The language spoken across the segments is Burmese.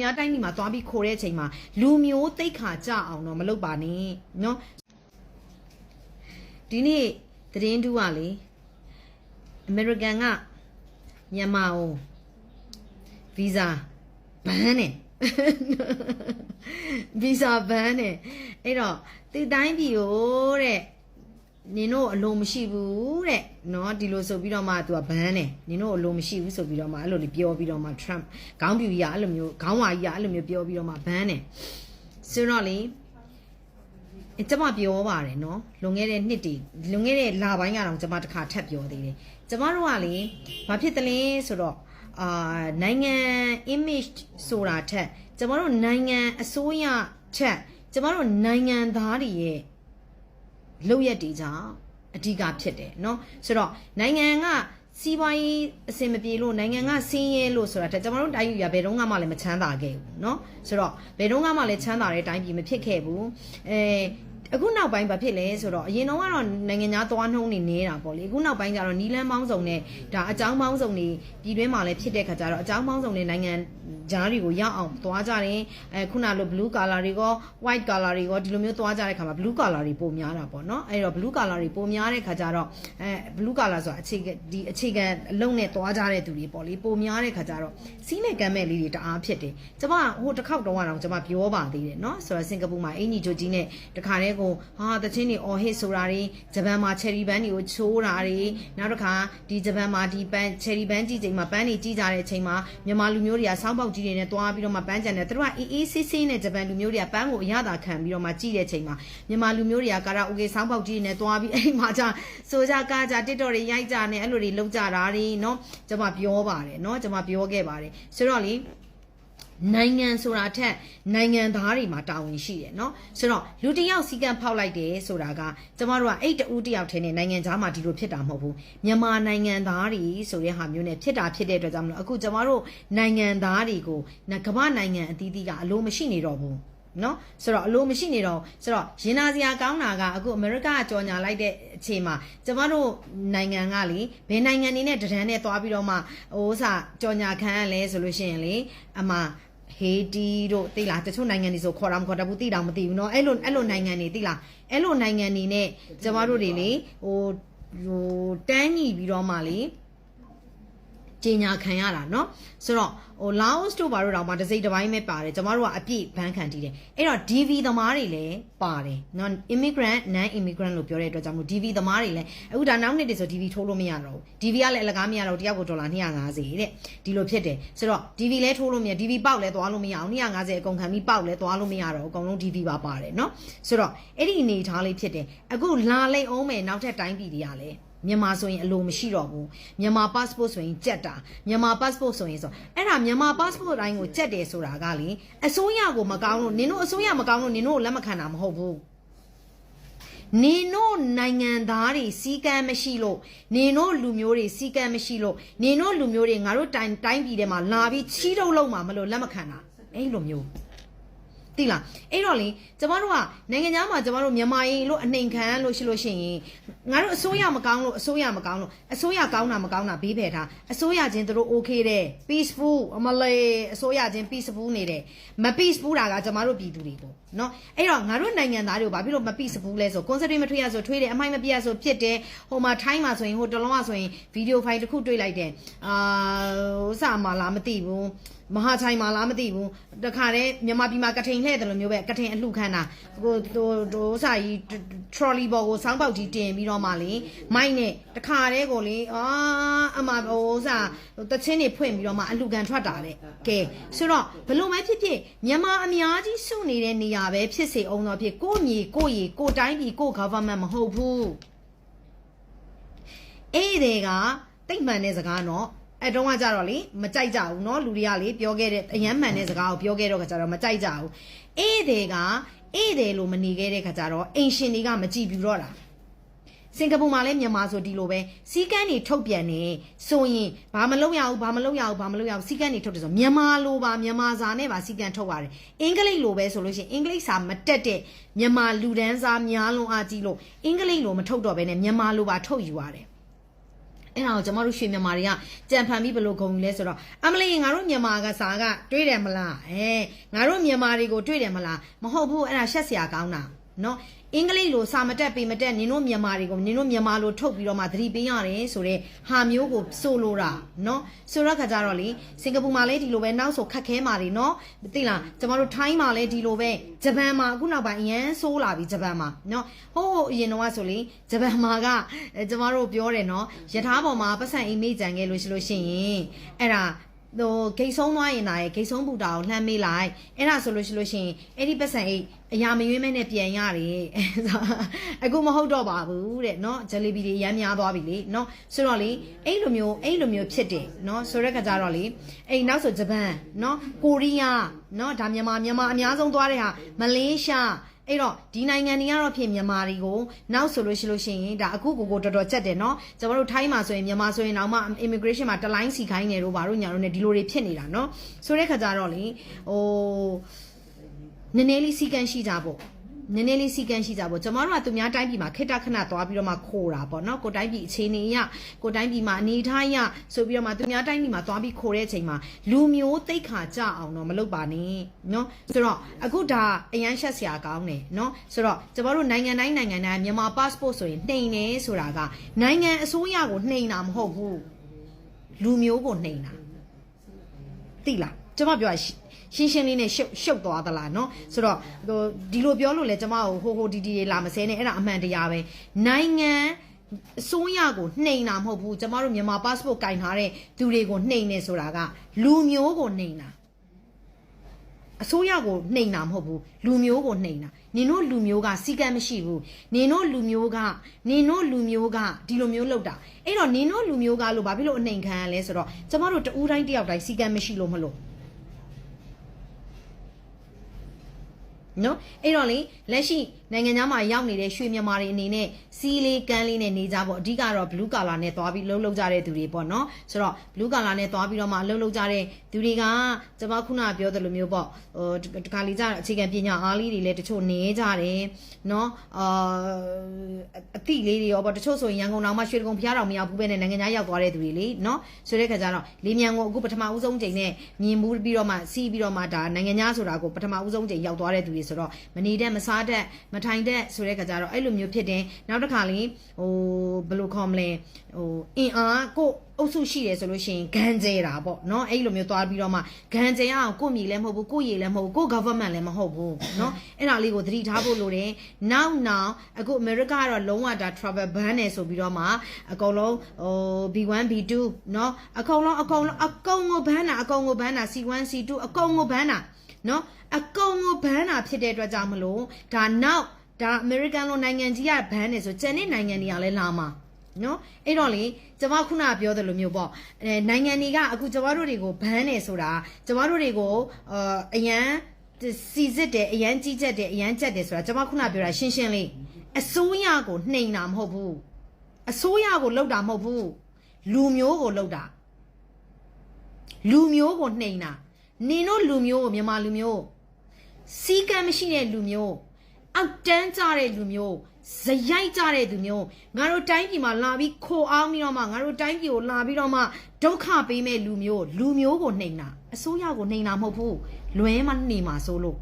များတိုင်းပြည်မှာသွားပြီးခိုတဲ့အချိန်မှာလူမျိုးတိတ်ခါကြအောင်တော့မလုပ်ပါနဲ့เนาะဒီနေ့သတင်းတူးကလေအမေရိကန်ကမြန်မာကိုဗီဇာဘန်းနဲ့ဗီဇာဘန်းနဲ့အဲ့တော့ဒီတိုင်းပြည်ကိုတဲ့ နင်တို့အလိုမရှိဘူးတဲ့နော်ဒီလိုဆိုပြီးတော့မှ तू ကဘန်းတယ်နင်တို့အလိုမရှိဘူးဆိုပြီးတော့မှအဲ့လိုလေးပြောပြီးတော့မှ Trump ခေါင်းပြူကြီးကအဲ့လိုမျိုးခေါင်းဝါကြီးကအဲ့လိုမျိုးပြောပြီးတော့မှဘန်းတယ်ဆိုတော့လေကျမပြောပါတယ်နော်လွန်ခဲ့တဲ့နှစ်တည်းလွန်ခဲ့တဲ့လပိုင်းကတော့ကျမတစ်ခါထပ်ပြောသေးတယ်ကျမတို့ကလေဘာဖြစ်သလဲဆိုတော့အာနိုင်ငံ image ဆိုတာထက် ကျမတို့နိုင်ငံအစိုးရထက်ကျမတို့နိုင်ငံသားတွေရဲ့ လောက်ရက်တွေကြောင့်အဓိကဖြစ်တယ်เนาะဆိုတော့နိုင်ငံကစီးပွားရေးအဆင်မပြေလို့နိုင်ငံကဆင်းရဲလို့ဆိုတာတဲ့ကျွန်တော်တို့တိုင်းပြည်ကဘယ်တော့မှလည်းမချမ်းသာခဲ့ဘူးเนาะဆိုတော့ဘယ်တော့မှလည်းချမ်းသာတဲ့တိုင်းပြည်မဖြစ်ခဲ့ဘူးအဲ အခုနောက်ပိုင်းဘာဖြစ်လဲဆိုတော့အရင်တော့ကတော့နိုင်ငံသားသွားနှုံးနေနေတာပေါ့လေအခုနောက်ပိုင်းကျတော့နီလန်းပေါင်းစုံနဲ့ဒါအကြောင်းပေါင်းစုံနေပြည်တွင်းမှာလည်းဖြစ်တဲ့ခါကျတော့အကြောင်းပေါင်းစုံနဲ့နိုင်ငံဂျားတွေကိုရောက်အောင်သွားကြတယ်အဲခုနလို blue color တွေရော white color တွေရောဒီလိုမျိုးသွားကြတဲ့ခါမှာ blue color တွေပိုများတာပေါ့နော်အဲ့တော့ blue color တွေပိုများတဲ့ခါကျတော့အဲ blue color ဆိုတာအခြေခံဒီအခြေခံအလုံးနဲ့သွားကြတဲ့သူတွေပေါ့လေပိုများတဲ့ခါကျတော့စီးနဲ့ကမ်းမဲ့လေးတွေတအားဖြစ်တယ်ကျမဟိုတစ်ခေါက်တော့ကတော့ကျမပြောပါသေးတယ်နော်ဆိုတော့စင်ကာပူမှာအင်ဂျီဂျိုကြီးနဲ့တခါတည်းကိုဟာတချင်းတွေအော်ဟစ်ဆိုတာတွေဂျပန်မှာ cherry band တွေကိုချိုးတာတွေနောက်တစ်ခါဒီဂျပန်မှာဒီပန်း cherry band ကြီးချိန်မှာပန်းတွေကြီးကြတဲ့အချိန်မှာမြန်မာလူမျိုးတွေကစောင်းပေါက်ကြီးတွေနဲ့တွားပြီးတော့မှပန်းကြံတယ်သူတို့ကအေးအေးဆေးဆေးနဲ့ဂျပန်လူမျိုးတွေကပန်းကိုအရသာခံပြီးတော့မှကြီးတဲ့အချိန်မှာမြန်မာလူမျိုးတွေကကာရာအိုကေစောင်းပေါက်ကြီးတွေနဲ့တွားပြီးအဲ့မှာじゃဆိုကြကားကြတစ်တော်တွေရိုက်ကြနဲ့အဲ့လိုတွေလုပ်ကြတာတွေเนาะကျွန်မပြောပါတယ်เนาะကျွန်မပြောခဲ့ပါတယ်ဆိုတော့လေ နိုင်ငံဆိုတာထက်နိုင်ငံသားတွေမှာတာဝန်ရှိတယ်เนาะဆိုတော့လူတစ်ယောက်စီကံဖောက်လိုက်တယ်ဆိုတာကကျမတို့ကအဲ့တူတယောက်ထဲနဲ့နိုင်ငံသားမှာဒီလိုဖြစ်တာမဟုတ်ဘူးမြန်မာနိုင်ငံသားတွေဆိုတဲ့ဟာမျိုးနဲ့ဖြစ်တာဖြစ်တဲ့အတွက်ကြောင့်မလို့အခုကျမတို့နိုင်ငံသားတွေကိုကမ္ဘာနိုင်ငံအသီးသီးကအလိုမရှိနေတော့ဘူးနော်ဆိုတော့အလိုမရှိနေတော့ဆိုတော့ရင်နာစရာကောင်းတာကအခုအမေရိကကြော်ညာလိုက်တဲ့အချိန်မှာကျမတို့နိုင်ငံကလေဘယ်နိုင်ငံနေနဲ့တရန်နဲ့သွားပြီးတော့မှဟိုဥစားကြော်ညာခံရလဲဆိုလို့ရှိရင်လေအမ ဟေတီတို့သိလားတချို့နိုင်ငံတွေဆိုခေါ်တာမခေါ်တဘူးသိတာမသိဘူးเนาะအဲ့လိုအဲ့လိုနိုင်ငံတွေသိလားအဲ့လိုနိုင်ငံတွေနဲ့ကျမတို့တွေလေဟိုဟိုတန်းညီပြီးတော့မှလေ ကြီးညာခံရတာเนาะဆိုတော့ဟို Laos တို့ဘာတို့တောင်မှတစ်စိတ်တစ်ပိုင်းပဲပါတယ်ကျမတို့ကအပြည့်ဘန်းခံတည်တယ်အဲ့တော့ DV သမားတွေလည်းပါတယ်နော် immigrant non immigrant လို့ပြောတဲ့အတွက်ကြောင့်မို့ DV သမားတွေလည်းအခုဒါနောက်နှစ်တည်းဆို DV ထိုးလို့မရတော့ဘူး DV ကလည်းအလကားမရတော့တယောက်ကိုဒေါ်လာ250တဲ့ဒီလိုဖြစ်တယ်ဆိုတော့ DV လည်းထိုးလို့မရ DV ပေါက်လည်းသွားလို့မရအောင်250အကုန်ခံပြီးပေါက်လည်းသွားလို့မရတော့အကုန်လုံး DV ပါပါတယ်နော်ဆိုတော့အဲ့ဒီအနေထားလေးဖြစ်တယ်အခုလာလိုက်အောင်မယ်နောက်ထပ်တိုင်းပြည်တွေကလည်း မြန်မာဆိုရင်အလိုမရှိတော့ဘူးမြန်မာ passport ဆိုရင်ကြက်တာမြန်မာ passport ဆိုရင်ဆိုအဲ့ဒါမြန်မာ passport တိုင်းကိုကြက်တယ်ဆိုတာကလေအစိုးရကိုမကောင်းလို့နင်တို့အစိုးရမကောင်းလို့နင်တို့ကိုလက်မခံတာမဟုတ်ဘူးနင်တို့နိုင်ငံသားတွေစီကံမရှိလို့နင်တို့လူမျိုးတွေစီကံမရှိလို့နင်တို့လူမျိုးတွေငါတို့တိုင်းတိုင်းပြည်ထဲမှာလာပြီးချီးထုတ်လို့မှမလို့လက်မခံတာအဲ့လိုမျိုး တိလားအဲ့တော့လေကျမတို့ကနိုင်ငံသားမှာကျမတို့မြန်မာရင်လို့အနှိမ်ခံလို့ရှိလို့ရှိရင်ငါတို့အစိုးရမကောင်းလို့အစိုးရမကောင်းလို့အစိုးရကောင်းတာမကောင်းတာဘေးဖယ်ထားအစိုးရချင်းတို့ okay တဲ့ peaceful အမလေးအစိုးရချင်း peaceful နေတယ်မ peaceful တာကကျမတို့ပြည်သူတွေပေါ့နော်အဲ့တော့ငါတို့နိုင်ငံသားတွေကိုဘာဖြစ်လို့မ peaceful လဲဆို concentrate မထွေးရဆိုထွေးတယ်အမိုက်မပြရဆိုဖြစ်တယ်ဟိုမှာထိုင်းမှာဆိုရင်ဟိုတလုံးကဆိုရင် video file တစ်ခုတွေ့လိုက်တယ်အာဟိုစမှာလားမသိဘူးမဟာချိုင်မှာလားမသိဘူးတခါတည်းမြန်မာပြည်မှာကထိန်လှည့်တယ်လို့မျိုးပဲကထိန်အလှခံတာဟိုဟိုဟိုစာကြီး trolley ဘော်ကိုစောင်းပေါက်ကြီးတင်ပြီးတော့မှလေမိုက်နဲ့တခါတည်းကိုလေအာအမဟိုစာတချင်းတွေဖွင့်ပြီးတော့မှအလှခံထွက်တာတဲ့ကဲဆိုတော့ဘလို့မဲဖြစ်ဖြစ်မြန်မာအများကြီးစုနေတဲ့နေရာပဲဖြစ်စေအောင်တော့ဖြစ်ကိုမြေကိုရီကိုတိုင်းပြည်ကို government မဟုတ်ဘူးအဲ့ဒီကတိတ်မှန်တဲ့စကားနော် အဲတုန်းကကြတော့လေမကြိုက်ကြဘူးเนาะလူတွေကလေပြောခဲ့တဲ့အယမ်းမှန်တဲ့စကားကိုပြောခဲ့တော့ကကြတော့မကြိုက်ကြဘူးအေးတယ်ကအေးတယ်လို့မနေခဲ့တဲ့ခါကြတော့အင်ရှင်တွေကမကြည့်ဘူးတော့တာစင်ကာပူမှာလည်းမြန်မာဆိုဒီလိုပဲစီကန်းတွေထုတ်ပြန်နေဆိုရင်ဘာမလုပ်ရဘူးဘာမလုပ်ရဘူးဘာမလုပ်ရဘူးစီကန်းတွေထုတ်တယ်ဆိုမြန်မာလိုပါမြန်မာစာနဲ့ပါစီကန်းထုတ်ရတယ်အင်္ဂလိပ်လိုပဲဆိုလို့ရှိရင်အင်္ဂလိပ်စာမတက်တဲ့မြန်မာလူဒန်းစာများလုံးအားကြီးလို့အင်္ဂလိပ်လိုမထုတ်တော့ဘဲနဲ့မြန်မာလိုပါထုတ်ယူရတယ် အဲ့ဒါကိုကျမတို့ရွှေမြန်မာတွေကကြံဖန်ပြီးဘယ်လိုဂုံယူလဲဆိုတော့အမလီငါတို့မြန်မာကစားကတွေးတယ်မလားအဲငါတို့မြန်မာတွေကိုတွေးတယ်မလားမဟုတ်ဘူးအဲ့ဒါရှက်စရာကောင်းတာ နော်အင်္ဂလိပ်လိုစာမတက်ပေမတက်နင်တို့မြန်မာတွေကိုနင်တို့မြန်မာလိုထုတ်ပြီးတော့မှသတိပေးရတယ်ဆိုတော့ဟာမျိုးကိုဆိုလိုတာနော်ဆိုတော့ခါကြတော့လေစင်ကာပူမှာလည်းဒီလိုပဲနောက်ဆိုခက်ခဲမှာတွေနော်သိလားကျမတို့ထိုင်းမှာလည်းဒီလိုပဲဂျပန်မှာအခုနောက်ပိုင်းအရန်ဆိုးလာပြီဂျပန်မှာနော်ဟိုးအရင်တော့ဆိုလေဂျပန်မှာကအဲကျမတို့ပြောတယ်နော်ယထာပေါ်မှာပတ်စံအိမ်မေးကြံခဲ့လို့ရှိလို့ရှိရင်အဲ့ဒါ ဟိုဂိတ်ဆုံးသွားရင်လာရဲ့ဂိတ်ဆုံးပူတာကိုလှမ်းမေးလိုက်အဲ့ဒါဆိုလို့ရှိလို့ရှိရင်အဲ့ဒီပတ်စံအိတ်အရာမရွေးမဲနဲ့ပြန်ရတယ်အခုမဟုတ်တော့ပါဘူးတဲ့เนาะဂျယ်လီဘီတွေရမ်းများသွားပြီလေเนาะဆိုတော့လေအဲ့လိုမျိုးအဲ့လိုမျိုးဖြစ်တယ်เนาะဆိုတဲ့ခါကျတော့လေအဲ့နောက်ဆိုဂျပန်เนาะကိုရီးယားเนาะဒါမြန်မာမြန်မာအများဆုံးသွားတဲ့ဟာမလေးရှား အဲ့တော့ဒီနိုင်ငံတွေကတော့ဖြစ်မြန်မာတွေကိုနောက်ဆိုလို့ရှိလို့ရှိရင်ဒါအခုကိုကိုတော်တော်ကြက်တယ်เนาะကျွန်တော်တို့ထိုင်းမှာဆိုရင်မြန်မာဆိုရင်တော့မှ immigration မှာတလိုင်းစီခိုင်းနေတော့ဘာလို့ညာလို့ ਨੇ ဒီလိုတွေဖြစ်နေတာเนาะဆိုတဲ့ခါကျတော့လေဟိုနည်းနည်းလေးစီကန်းရှိကြပေါ့ နည်းနည်းလေးစီကန်းရှိကြပေါ့ကျွန်တော်တို့ကသူများတိုင်းပြည်မှာခိတ္တခဏသွားပြီးတော့မှခိုးတာပေါ့နော်ကိုတိုင်းပြည်အခြေအနေရကိုတိုင်းပြည်မှာအနေထားရဆိုပြီးတော့မှသူများတိုင်းပြည်မှာသွားပြီးခိုးတဲ့အချိန်မှာလူမျိုးတိတ်ခါကြအောင်တော့မလုပ်ပါနဲ့နော်ဆိုတော့အခုဒါအရန်ရှက်စရာကောင်းတယ်နော်ဆိုတော့ကျွန်တော်တို့နိုင်ငံတိုင်းနိုင်ငံတိုင်းမြန်မာ passport ဆိုရင်နှိမ်နေဆိုတာကနိုင်ငံအစိုးရကိုနှိမ်တာမဟုတ်ဘူးလူမျိုးကိုနှိမ်တာသိလား ကျွန်မပြောရရှင်းရှင်းလေးနဲ့ရှုပ်ရှုပ်သွားသလားเนาะဆိုတော့ဟိုဒီလိုပြောလို့လဲကျွန်မကိုဟိုဟိုဒီဒီလာမစဲနဲ့အဲ့ဒါအမှန်တရားပဲနိုင်ငံအစိုးရကိုနှိမ်တာမဟုတ်ဘူးကျွန်မတို့မြန်မာ passport ကင်ထားတဲ့သူတွေကိုနှိမ်နေဆိုတာကလူမျိုးကိုနှိမ်တာအစိုးရကိုနှိမ်တာမဟုတ်ဘူးလူမျိုးကိုနှိမ်တာနင်တို့လူမျိုးကစီကံမရှိဘူးနင်တို့လူမျိုးကနင်တို့လူမျိုးကဒီလိုမျိုးလုပ်တာအဲ့တော့နင်တို့လူမျိုးကလို့ဘာဖြစ်လို့အနှိမ်ခံရလဲဆိုတော့ကျမတို့တဦးတိုင်းတယောက်တိုင်းစီကံမရှိလို့မလို့ နော်အဲ့တော့လေလက်ရှိနိုင်ငံသားမှာရောက်နေတဲ့ရွှေမြန်မာတွေအနေနဲ့စီးလေးကန်းလေးနဲ့နေကြပေါ့အဓိကတော့ blue color နဲ့သွားပြီးလှုပ်လှုပ်ကြတဲ့သူတွေပေါ့နော်ဆိုတော့ blue color နဲ့သွားပြီးတော့မှလှုပ်လှုပ်ကြတဲ့သူတွေကကျွန်မခုနပြောသလိုမျိုးပေါ့ဟိုတခါလေးကြအခြေခံပညာအားလေးတွေလည်းတချို့နေကြတယ်နော်အာအတိလေးတွေရောပေါ့တချို့ဆိုရင်ရန်ကုန်တောင်မှရွှေကုံဖျားတော်မရောက်ဘူးပဲနဲ့နိုင်ငံသားရောက်သွားတဲ့သူတွေလေနော်ဆိုတဲ့ခါကျတော့လေးမြန်ကိုအခုပထမဦးဆုံးချိန်နဲ့မြင်မှုပြီးတော့မှစီးပြီးတော့မှဒါနိုင်ငံသားဆိုတာကိုပထမဦးဆုံးချိန်ရောက်သွားတဲ့သူတွေဆိုတော့မနေတတ်မစားတတ်မထိုင်တတ်ဆိုတဲ့ခါကျတော့အဲ့လိုမျိုးဖြစ်တယ်နောက်တစ်ခါလေးဟိုဘယ်လိုခေါ်မလဲဟိုအင်အားကိုအုပ်စုရှိတယ်ဆိုလို့ရှိရင်ဂန်ကျဲတာပေါ့เนาะအဲ့လိုမျိုးသွားပြီးတော့မှဂန်ကျဲအောင်ကိုမြေလည်းမဟုတ်ဘူးကိုရေလည်းမဟုတ်ဘူးကို government လည်းမဟုတ်ဘူးเนาะအဲ့ဒါလေးကိုသတိထားဖို့လိုတယ်နောက်နောက်အခု America ကတော့လုံးဝဒါ travel ban နေဆိုပြီးတော့မှအကုန်လုံးဟို B1 B2 เนาะအကုန်လုံးအကုန်လုံးအကုန်ကို ban တာအကုန်ကို ban တာ C1 C2 အကုန်ကို ban တာ နော်အကုန်ကိုဘန်းတာဖြစ်တဲ့အတွက်ကြောင့်မလို့ဒါနောက်ဒါအမေရိကန်လိုနိုင်ငံကြီးကဘန်းနေဆိုကျန်တဲ့နိုင်ငံတွေကလည်းလာမှာနော်အဲ့တော့လေကျမခုနပြောသလိုမျိုးပေါ့အဲနိုင်ငံတွေကအခုကျမတို့တွေကိုဘန်းနေဆိုတာကျမတို့တွေကိုအာအရန်စီစစ်တယ်အရန်ကြီးကြက်တယ်အရန်ကြက်တယ်ဆိုတာကျမခုနပြောတာရှင်းရှင်းလေးအစိုးရကိုနှိမ်တာမဟုတ်ဘူးအစိုးရကိုလှုပ်တာမဟုတ်ဘူးလူမျိုးကိုလှုပ်တာလူမျိုးကိုနှိမ်တာ နင်တို့လူမျိုးကိုမြန်မာလူမျိုးစီကံမရှိတဲ့လူမျိုးအောက်တန်းကြတဲ့လူမျိုးဇရိုက်ကြတဲ့လူမျိုးငါတို့တိုင်းပြည်မှာလာပြီးခိုအောင်ပြီးတော့မှငါတို့တိုင်းပြည်ကိုလာပြီးတော့မှဒုက္ခပေးမဲ့လူမျိုးလူမျိုးကိုနှိမ်တာအစိုးရကိုနှိမ်တာမဟုတ်ဘူးလွဲမနေမှာဆိုလို့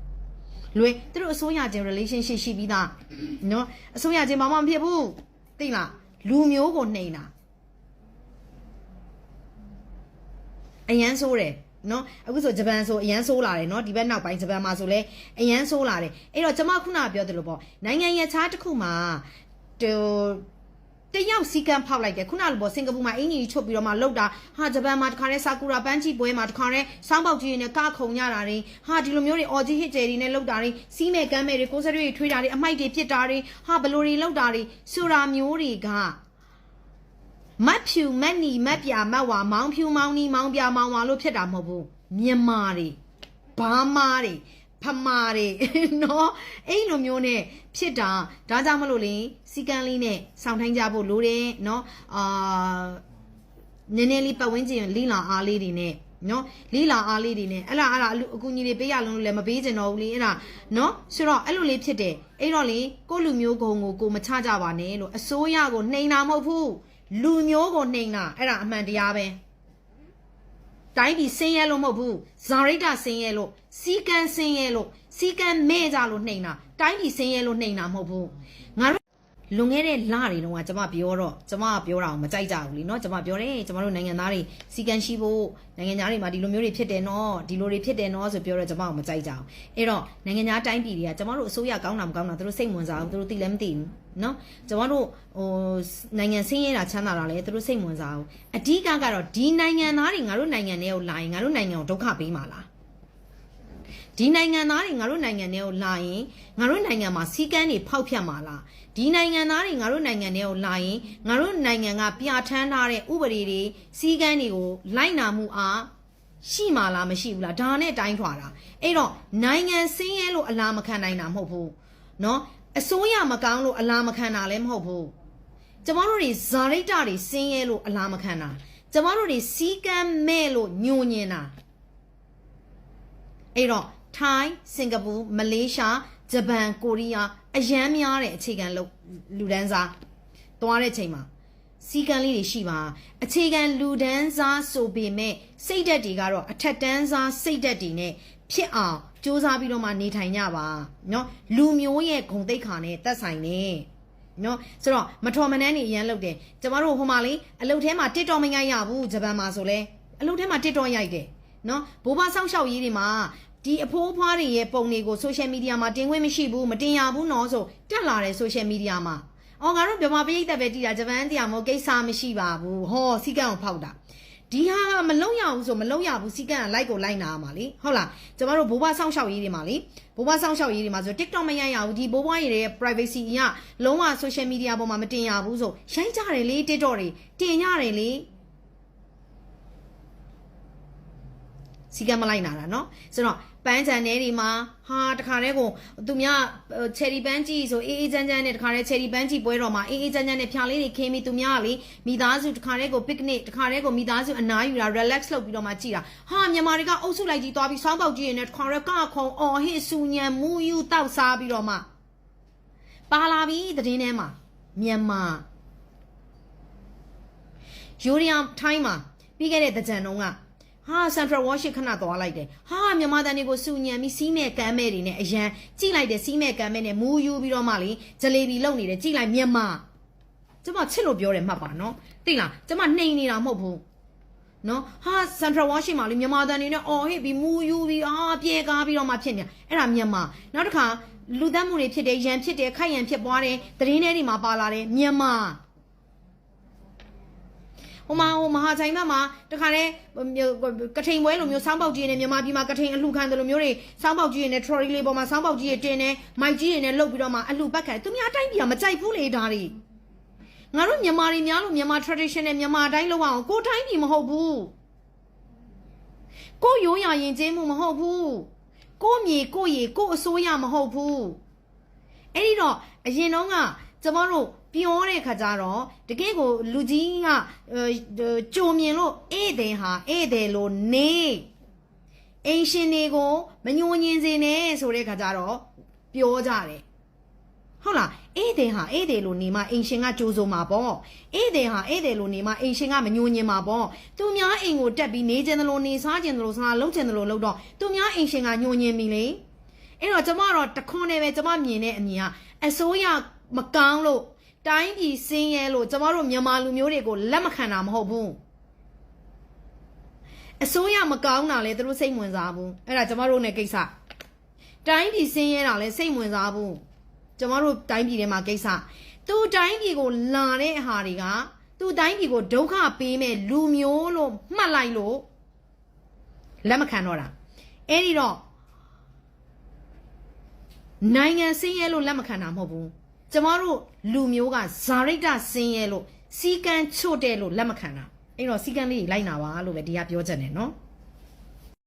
လွဲသူတို့အစိုးရချင်း relationship ရှိပြီးသားနော်အစိုးရချင်းဘာမှမဖြစ်ဘူးသိလားလူမျိုးကိုနှိမ်တာအရန်ဆိုးတယ် နော်အခုဆိုဂျပန်ဆိုအရန်ဆိုးလာတယ်နော်ဒီဘက်နောက်ပိုင်းဂျပန်မှာဆိုလဲအရန်ဆိုးလာတယ်အဲ့တော့ကျွန်မခုနပြောသလိုပေါ့နိုင်ငံရဲ့ခြားတစ်ခုမှာဟိုတယောက်စီကံဖောက်လိုက်တယ်ခုနလိုပေါ့စင်ကာပူမှာအင်ကြီးချုပ်ပြီးတော့မှလှုပ်တာဟာဂျပန်မှာတခါတည်းဆာကူရာပန်းချီပွဲမှာတခါတည်းစောင်းပေါက်ကြီးနဲ့ကခုံရတာတွေဟာဒီလိုမျိုးတွေအော်ဂျီဟစ်ဂျယ်တွေနဲ့လှုပ်တာတွေစီးမဲ့ကမ်းမဲ့တွေကိုစရွေးထွေးတာတွေအမိုက်တွေပြစ်တာတွေဟာဘလိုတွေလှုပ်တာတွေဆိုတာမျိုးတွေက မတ်ဖြူမတ်နီမတ်ပြမတ်ဝါမောင်းဖြူမောင်းနီမောင်းပြမောင်းဝါလို့ဖြစ်တာမဟုတ်ဘူးမြန်မာတွေဘာမာတွေဖမာတွေနော်အဲ့လိုမျိုးနဲ့ဖြစ်တာဒါကြောင့်မလို့လေစီကံလေးနဲ့စောင့်ထိုင်းကြဖို့လိုတယ်နော်အာနည်းနည်းလေးပတ်ဝန်းကျင်လီလာအားလေးတွေနဲ့နော်လီလာအားလေးတွေနဲ့အဲ့လားအဲ့လားအကူကြီးတွေပေးရလုံးလို့လည်းမပေးချင်တော့ဘူးလေအဲ့ဒါနော်ဆိုတော့အဲ့လိုလေးဖြစ်တယ်အဲ့တော့လေကိုလူမျိုးကုံကိုကိုမချကြပါနဲ့လို့အစိုးရကိုနှိမ်တာမဟုတ်ဘူး လူမျိုးကိုနှိမ်တာအဲ့ဒါအမှန်တရားပဲတိုင်းပြည်ဆင်းရဲလို့မဟုတ်ဘူးဇာရိတဆင်းရဲလို့စီကံဆင်းရဲလို့စီကံမဲ့ကြလို့နှိမ်တာတိုင်းပြည်ဆင်းရဲလို့နှိမ်တာမဟုတ်ဘူးငါတို့ လွန်ခဲ့တဲ့လတွေတုန်းကကျွန်မပြောတော့ကျွန်မပြောတာကိုမကြိုက်ကြဘူးလीเนาะကျွန်မပြောတယ်ကျွန်မတို့နိုင်ငံသားတွေစီကံရှိဖို့နိုင်ငံသားတွေမှာဒီလိုမျိုးတွေဖြစ်တယ်เนาะဒီလိုတွေဖြစ်တယ်เนาะဆိုပြောတော့ကျွန်မကမကြိုက်ကြဘူးအဲ့တော့နိုင်ငံသားတိုင်းပြည်တွေကကျွန်မတို့အစိုးရကောင်းတာမကောင်းတာသူတို့စိတ်ဝင်စားဘူးသူတို့သိလည်းမသိဘူးเนาะကျွန်မတို့ဟိုနိုင်ငံဆင်းရဲတာချမ်းသာတာလည်းသူတို့စိတ်ဝင်စားဘူးအဓိကကတော့ဒီနိုင်ငံသားတွေငါတို့နိုင်ငံထဲကိုလာရင်ငါတို့နိုင်ငံကိုဒုက္ခပေးမှာလား ဒီနိုင်ငံသားတွေငါတို့နိုင်ငံထဲကိုလာရင်ငါတို့နိုင်ငံမှာစီကန်းတွေဖောက်ဖျက်မှာလားဒီနိုင်ငံသားတွေငါတို့နိုင်ငံထဲကိုလာရင်ငါတို့နိုင်ငံကပြဋ္ဌာန်းထားတဲ့ဥပဒေတွေစီကန်းတွေကိုလိုက်နာမှုအားရှိမှာလားမရှိဘူးလားဒါနဲ့တိုင်းထွာတာအဲ့တော့နိုင်ငံစင်းရဲလို့အလားမခံနိုင်တာမဟုတ်ဘူးเนาะအစိုးရမကောင်းလို့အလားမခံတာလည်းမဟုတ်ဘူးကျမတို့တွေဇာရိတတွေစင်းရဲလို့အလားမခံတာကျမတို့တွေစီကန်းမဲ့လို့ညှို့ညင်တာ အဲ့တော့ ထိုင်းစင်ကာပူမလေးရှားဂျပန်ကိုရီးယားအရန်များတဲ့အခြေခံလူလူဒန်းစားသွားတဲ့ချိန်မှာစီကံလေးတွေရှိပါအခြေခံလူဒန်းစားဆိုပေမဲ့စိတ်ဓာတ်တွေကတော့အထက်တန်းစားစိတ်ဓာတ်တွေနဲ့ဖြစ်အောင်စူးစမ်းပြီးတော့မှနေထိုင်ကြပါเนาะလူမျိုးရဲ့ဂုံတိတ်ခါနဲ့သက်ဆိုင်နေနော်ဆိုတော့မထော်မနှန်းနေအရန်လုပ်တယ်ကျမတို့ဟိုမှာလေအလုပ်ထဲမှာ TikTok မရိုက်ရဘူးဂျပန်မှာဆိုလဲအလုပ်ထဲမှာ TikTok ရိုက်တယ်နော်ဘိုးဘဆောက်ရှောက်ရေးတွေမှာ ဒီအဖိုးအဖွားတွေရဲ့ပုံတွေကို social media မှာတင်ခွင့်မရှိဘူးမတင်ရဘူးနော်ဆိုတက်လာတယ် social media မှာအော်ငါတို့မြန်မာပြည်သက်ပဲတည်တာဂျပန်တရားမို့ကိစ္စမရှိပါဘူးဟောစီကံကိုဖောက်တာဒီဟာမလုံရဘူးဆိုမလုံရဘူးစီကံက like ကို like နာရမှာလေဟုတ်လားကျမတို့ဘိုးဘဆောက်ရှောက်ရေးတွေမှာလေဘိုးဘဆောက်ရှောက်ရေးတွေမှာဆို TikTok မရိုက်ရဘူးဒီဘိုးဘွားတွေရဲ့ privacy ကလုံးဝ social media ပေါ်မှာမတင်ရဘူးဆိုရိုက်ကြတယ်လေ TikTok တွေတင်ရတယ်လေစီကံမလိုက်နာတာเนาะဆိုတော့ ပန်းချန်ထဲတွေမှာဟာတခါတည်းကိုသူများချယ်ရီပန်းကြီးဆိုအေးအေးချမ်းချမ်းနဲ့တခါတည်းချယ်ရီပန်းကြီးပွဲတော်မှာအေးအေးချမ်းချမ်းနဲ့ဖျားလေးတွေခင်းပြီးသူများကလေမိသားစုတခါတည်းကို picnic တခါတည်းကိုမိသားစုအနားယူတာ relax လုပ်ပြီးတော့မှကြည်တာဟာမြန်မာတွေကအုပ်စုလိုက်ကြီးသွားပြီးစောင်းပေါက်ကြီးရနဲ့တခါတည်းကခုံအော်ဟစ်စူညံမူယူတောက်စားပြီးတော့မှပါလာပြီသတင်းထဲမှာမြန်မာယူရီယမ်ထိုင်းမှာပြီးခဲ့တဲ့တကြံတုန်းက ဟာ Central Worship ခဏသွားလိုက်တယ်ဟာမြန်မာတန်တွေကိုစူညံပြီးစီးမဲ့ကမ်းမဲ့တွေနဲ့အရန်ကြိလိုက်တယ်စီးမဲ့ကမ်းမဲ့နဲ့မူယူပြီးတော့မှလေဂျလေဘီလုံနေတယ်ကြိလိုက်မြန်မာကျမချစ်လို့ပြောတယ်မှတ်ပါနော်သိလားကျမနှိမ်နေတာမဟုတ်ဘူးနော်ဟာ Central Worship မှာလေမြန်မာတန်တွေနဲ့အော်ဟစ်ပြီးမူယူပြီးအာပြေကားပြီးတော့မှဖြစ်နေအဲ့ဒါမြန်မာနောက်တစ်ခါလူသက်မှုတွေဖြစ်တယ်ရန်ဖြစ်တယ်ခိုက်ရန်ဖြစ်ပွားတယ်သတင်းထဲတွေမှာပါလာတယ်မြန်မာ ဟိုမှာဟိုမဟာဆိုင်ဘက်မှာတခါတည်းကထိန်ပွဲလိုမျိုးစောင်းပေါက်ကြီးနဲ့မြန်မာပြည်မှာကထိန်အလှခံတယ်လိုမျိုးတွေစောင်းပေါက်ကြီးနဲ့ trolley လေးပေါ်မှာစောင်းပေါက်ကြီးတွေတင်နေမိုက်ကြီးတွေနဲ့လှုပ်ပြီးတော့မှအလှပတ်ခံသူများအတိုင်းပြည်ကမကြိုက်ဘူးလေဒါတွေငါတို့မြန်မာတွေများလို့မြန်မာ traditional မြန်မာအတိုင်းလောက်အောင်ကိုတိုင်းပြည်မဟုတ်ဘူးကိုရိုးရာရင်ကျေးမှုမဟုတ်ဘူးကိုမြေကိုရီကိုအစိုးရမဟုတ်ဘူးအဲ့ဒီတော့အရင်တော့ကကျမတို့ ပြောတဲ့ခါကျတော့တကယ့်ကိုလူကြီးကကြုံမြင်လို့ဧည့်သည်ဟာဧည့်သည်လို့နေအိမ်ရှင်တွေကိုမညှို့ညင်စေနဲ့ဆိုတဲ့ခါကျတော့ပြောကြတယ်ဟုတ်လားဧည့်သည်ဟာဧည့်သည်လို့နေမှအိမ်ရှင်ကကြိုးစုံမှာပေါ့ဧည့်သည်ဟာဧည့်သည်လို့နေမှအိမ်ရှင်ကမညှို့ညင်မှာပေါ့သူများအိမ်ကိုတက်ပြီးနေခြင်းတလို့နေစားခြင်းတလို့စားလုံးခြင်းတလို့လုံးတော့သူများအိမ်ရှင်ကညှို့ညင်ပြီလေအဲ့တော့ကျမတော့တခွန်းနဲ့ပဲကျမမြင်တဲ့အမြင်ကအစိုးရမကောင်းလို့ တိုင်းပြည်စင်းရဲလို့ကျမတို့မြန်မာလူမျိုးတွေကိုလက်မခံတာမဟုတ်ဘူးအစိုးရမကောင်းတာလဲသူတို့စိတ်ဝင်စားဘူးအဲ့ဒါကျမတို့ ਨੇ ကိစ္စတိုင်းပြည်စင်းရဲတာလဲစိတ်ဝင်စားဘူးကျမတို့တိုင်းပြည်ထဲမှာကိစ္စသူတိုင်းပြည်ကိုလာတဲ့အဟာတွေကသူတိုင်းပြည်ကိုဒုက္ခပေးမဲ့လူမျိုးလို့မှတ်လိုက်လို့လက်မခံတော့တာအဲ့ဒီတော့နိုင်ငံစင်းရဲလို့လက်မခံတာမဟုတ်ဘူး ကျမတို့လူမျိုးကဇာရိတဆင်းရဲလို့စီကံချွတ်တယ်လို့လက်မခံတာအဲ့တော့စီကံလေးလိုက်နာပါလို့ပဲဒီကပြောချင်တယ်နော်